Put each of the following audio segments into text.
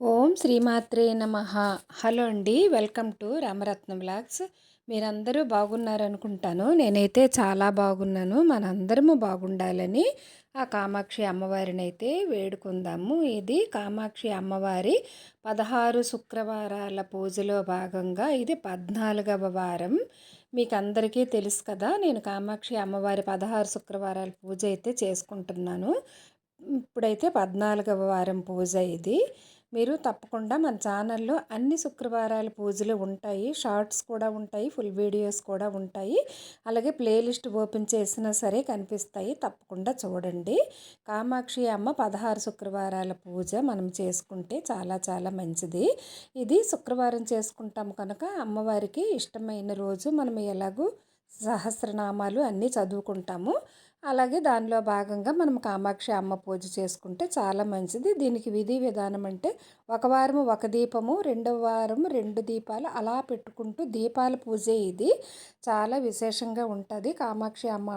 ఓం శ్రీమాత్రే నమ. హలో అండి వెల్కమ్ టు రామరత్నం బ్లాగ్స్ మీరందరూ బాగున్నారనుకుంటాను. నేనైతే చాలా బాగున్నాను. మనందరము బాగుండాలని ఆ కామాక్షి అమ్మవారిని అయితే వేడుకుందాము. ఇది కామాక్షి అమ్మవారి పదహారు శుక్రవారాల పూజలో భాగంగా ఇది పద్నాలుగవ వారం. మీకు అందరికీ తెలుసు కదా నేను కామాక్షి అమ్మవారి పదహారు శుక్రవారాల పూజ అయితే చేసుకుంటున్నాను. ఇప్పుడైతే పద్నాలుగవ వారం పూజ ఇది. మీరు తప్పకుండా మన ఛానల్లో అన్ని శుక్రవారాల పూజలు ఉంటాయి. షార్ట్స్ కూడా ఉంటాయి. ఫుల్ వీడియోస్ కూడా ఉంటాయి. అలాగే ప్లేలిస్ట్ ఓపెన్ చేసినా సరే కనిపిస్తాయి. తప్పకుండా చూడండి. కామాక్షి అమ్మ పదహారు శుక్రవారాల పూజ మనం చేసుకుంటే చాలా చాలా మంచిది. ఇది శుక్రవారం చేసుకుంటాం కనుక అమ్మవారికి ఇష్టమైన రోజు మనం ఎలాగూ సహస్రనామాలు అన్నీ చదువుకుంటాము. అలాగే దానిలో భాగంగా మనం కామాక్షి అమ్మ పూజ చేసుకుంటే చాలా మంచిది. దీనికి విధి విధానం అంటే ఒక వారము ఒక దీపము రెండవ వారం రెండు దీపాలు అలా పెట్టుకుంటూ దీపాల పూజే ఇది. చాలా విశేషంగా ఉంటుంది. కామాక్షి అమ్మ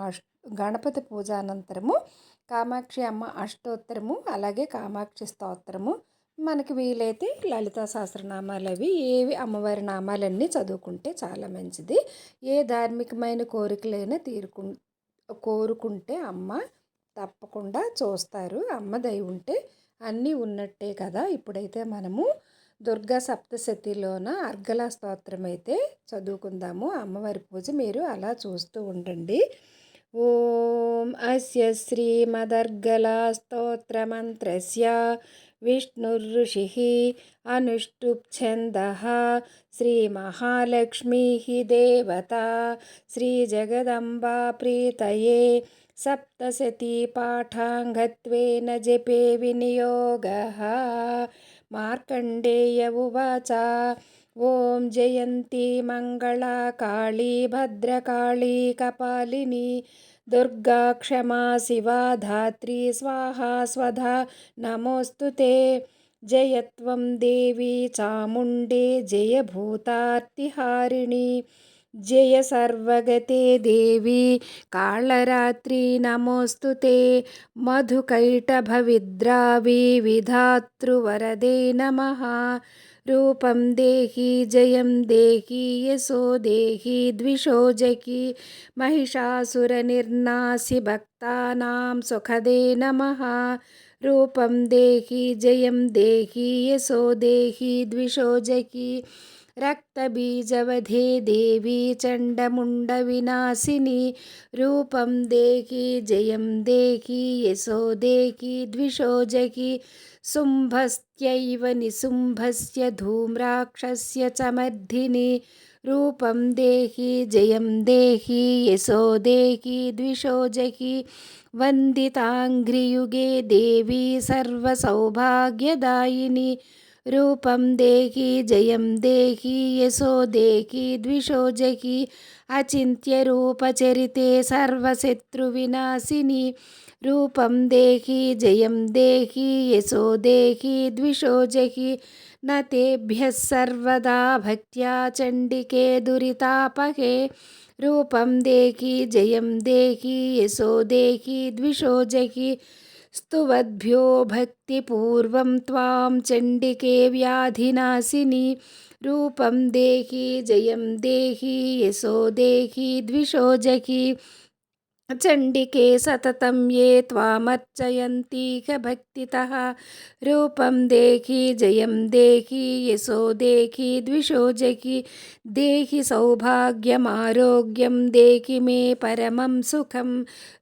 గణపతి పూజ అనంతరము కామాక్షి అమ్మ అష్టోత్తరము అలాగే కామాక్షి స్తోత్రము. మనకి వీలైతే లలితా సహస్రనామాలు అవి ఏవి అమ్మవారి నామాలన్నీ చదువుకుంటే చాలా మంచిది. ఏ ధార్మికమైన కోరికలైనా తీరుకు కోరుకుంటే అమ్మ తప్పకుండా చూస్తారు. అమ్మ దయ ఉంటే అన్నీ ఉన్నట్టే కదా. ఇప్పుడైతే మనము దుర్గా సప్తశతిలోన అర్గల స్తోత్రం అయితే చదువుకుందాము. అమ్మవారి పూజ మీరు అలా చూస్తూ ఉండండి. ఓం అస్య శ్రీమదర్గలా స్తోత్రమంత్రస్య विष्णुर्षिः अनुष्टुप्छन्दः श्रीमहालक्ष्मीः देवता श्रीजगदम्बा प्रीतये सप्तशतीपाठाङ्गत्वेन जपे विनियोगः मार्कण्डेय उवाच ఓం జయంతి మంగళ కాళీ భద్రకాళీ కపాలిని దుర్గా క్షమా శివా ధాత్రి స్వాహా స్వధా నమోస్తు తే. జయత్వం దేవి చాముండే జయభూతార్తిహారిణి జయ సర్వగతే దేవి కాళరాత్రి నమోస్తు మధుకైటభవిద్రావి విధాతృవరదే నమ. रूपं देहि, जयं देहि, यशो देहि महिषासुर महिषासुरनिर्नासि भक्तानां सुखदे नमः। रूपं देहि, जयं देहि, यशो देहि द्विषोजकि రక్తబీజవధే దేవి చండముండ వినాశిని రూపం దేహి జయం దేహి యశో దేహి ద్విషోజకి శుంభస్యైవ నిశుంభస్య ధూమ్రాక్షస్య చమర్ధిని రూపం దేహి జయం దేహి యశో దేహి ద్విషోజకి వందితాంఘ్రియుగే దేవి సర్వసౌభాగ్యదాయిని रूपं देहि, जयं देहि, यशो देहि द्विषोजहि अचिन्त्यरूपचरिते सर्वशत्रुविनाशिनि। रूपं देहि, जयं देहि, यशो देहि, द्विषो जहि। न तेभ्यः सर्वदा भक्त्या चण्डिके दुरितापहे। रूपं देहि, जयं देहि, यशो देहि, द्विषो जहि। स्तुवद्भ्यो भक्तिपूर्वं त्वां चण्डिके व्याधिनाशिनि रूपं देहि जयं देहि यशो देहि द्विषो जहि। चण्डिके सततं ये त्वामर्चयन्तीह भक्तितः रूपं देहि जयं देहि यशो देहि द्विषो जहि देहि सौभाग्यमारोग्यं देहि मे परमं सुखं।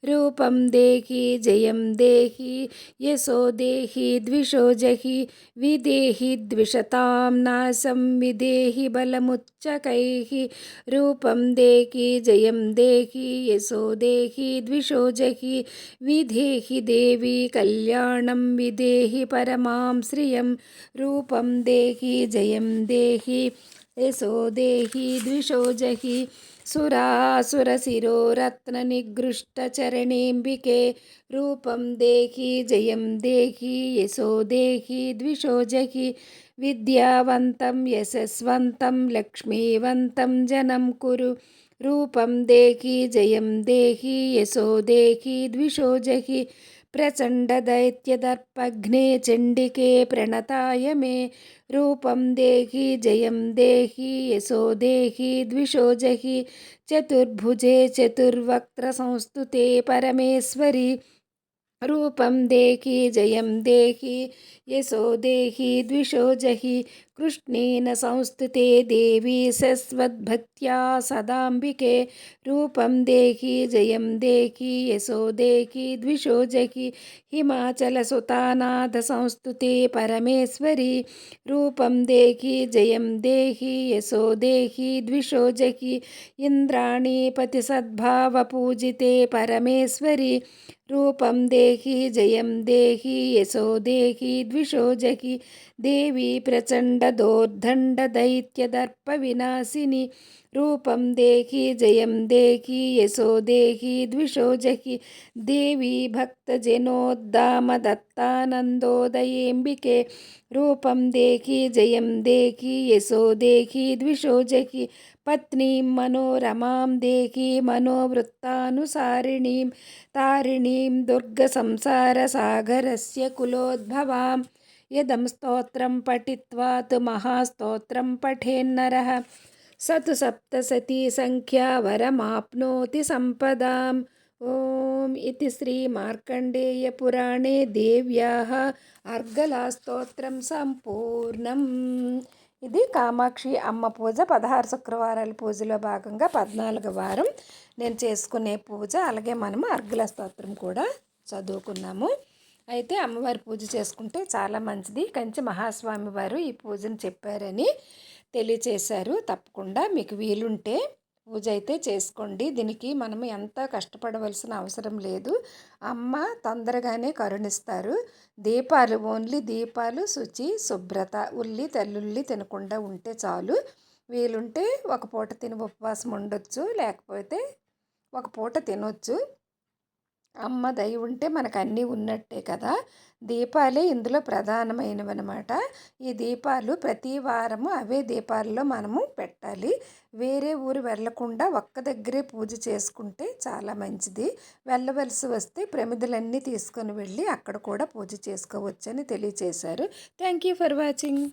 रूपं देहि जयं देहि यशो देहि द्विषो जहि विदेहि द्विषतां नाशं विदेहि बलमुच्चकैः। रूपं देहि जयं देहि यशो देहि देहि द्विषोजहि विधेहि देवी कल्याणं विदेहि परमां श्रियं रूपं देहि जयं देहि यशो देहि द्विषोजहि सुरासुरशिरोरत्ननिगृष्टचरणेऽम्बिके रूपं देहि जयं देहि यशो देहि द्विषोजहि विद्यावन्तं यशस्वन्तं लक्ष्मीवन्तं जनं कुरु रूपं देहि जयं देहि यशो देहि द्विषो जहि प्रचण्डदैत्यदर्पघ्ने चंडिके प्रणताय मे। रूपं देहि जयं देहि यशो देहि द्विषो जहि, चतुर्भुजे चतुर्वक्त्रसंस्तुते परमेश्वरि। रूपं देहि जयं देहि यशो देहि द्विषो जहि। कृष्णेन संस्तुते देवी सस्वद्भक्त्या सदाम्बिके। रूपं देहि जयं देहि यशो देहि द्विषो जहि। हिमाचलसुतानाथसंस्तुते परमेश्वरि। रूपं देहि जयं देहि यशो देहि द्विषो जहि। इन्द्राणीपतिसद्भावपूजिते परमेश्वरि। रूपं देहि जयं देहि यशो देहि द्विषो जहि देवी प्रचण्डदोर्दण्डदैत्यदर्पविनाशिनि रूपं देहि जयं देहि यशो देहि द्विषो जहि। देवी भक्तजनोद्दामदत्तानन्दोदयेऽम्बिके। रूपं देहि जयं देहि यशो देहि द्विषो जहि। पत्नीं मनोरमां देहि मनोवृत्तानुसारिणीं। तारिणीं दुर्गसंसारसागरस्य कुलोद्भवां। यदं स्तोत्रं पठित्वा तु महास्तोत्रं पठेन्नरः। సతు సప్తసతీ సంఖ్యా వరమాప్నోతి సంపదాం ఓం ఇది శ్రీ మార్కండేయ పురాణే దేవ్యాः అర్గలాస్తోత్రం సంపూర్ణం ఇది కామాక్షి అమ్మ పూజ పదహారు శుక్రవారాల పూజలో భాగంగా పద్నాలుగు వారం నేను చేసుకునే పూజ అలాగే మనము అర్గల స్తోత్రం కూడా చదువుకున్నాము. అయితే అమ్మవారి పూజ చేసుకుంటే చాలా మంచిది. కంచి మహాస్వామి వారు ఈ పూజను చెప్పారని తెలియచేశారు. తప్పకుండా మీకు వీలుంటే పూజ అయితే చేసుకోండి. దీనికి మనం ఎంత కష్టపడవలసిన అవసరం లేదు. అమ్మ తొందరగానే కరుణిస్తారు. దీపాలు ఓన్లీ దీపాలు శుచి శుభ్రత ఉల్లి తెల్లుల్లి తినకుండా ఉంటే చాలు. వీలుంటే ఒక పూట తిని ఉపవాసం ఉండొచ్చు. లేకపోతే ఒక పూట తినొచ్చు. అమ్మ దయ ఉంటే మనకు అన్నీ ఉన్నట్టే కదా! దీపాలే ఇందులో ప్రధానమైనవి అనమాట ఈ దీపాలు ప్రతి వారము అవే దీపాల్లో మనము పెట్టాలి. వేరే ఊరు వెళ్ళకుండా ఒక్క దగ్గరే పూజ చేసుకుంటే చాలా మంచిది. వెళ్ళవలసి వస్తే ప్రమిదలన్నీ తీసుకొని వెళ్ళి అక్కడ కూడా పూజ చేసుకోవచ్చని తెలియచేశారు. Thank you for watching.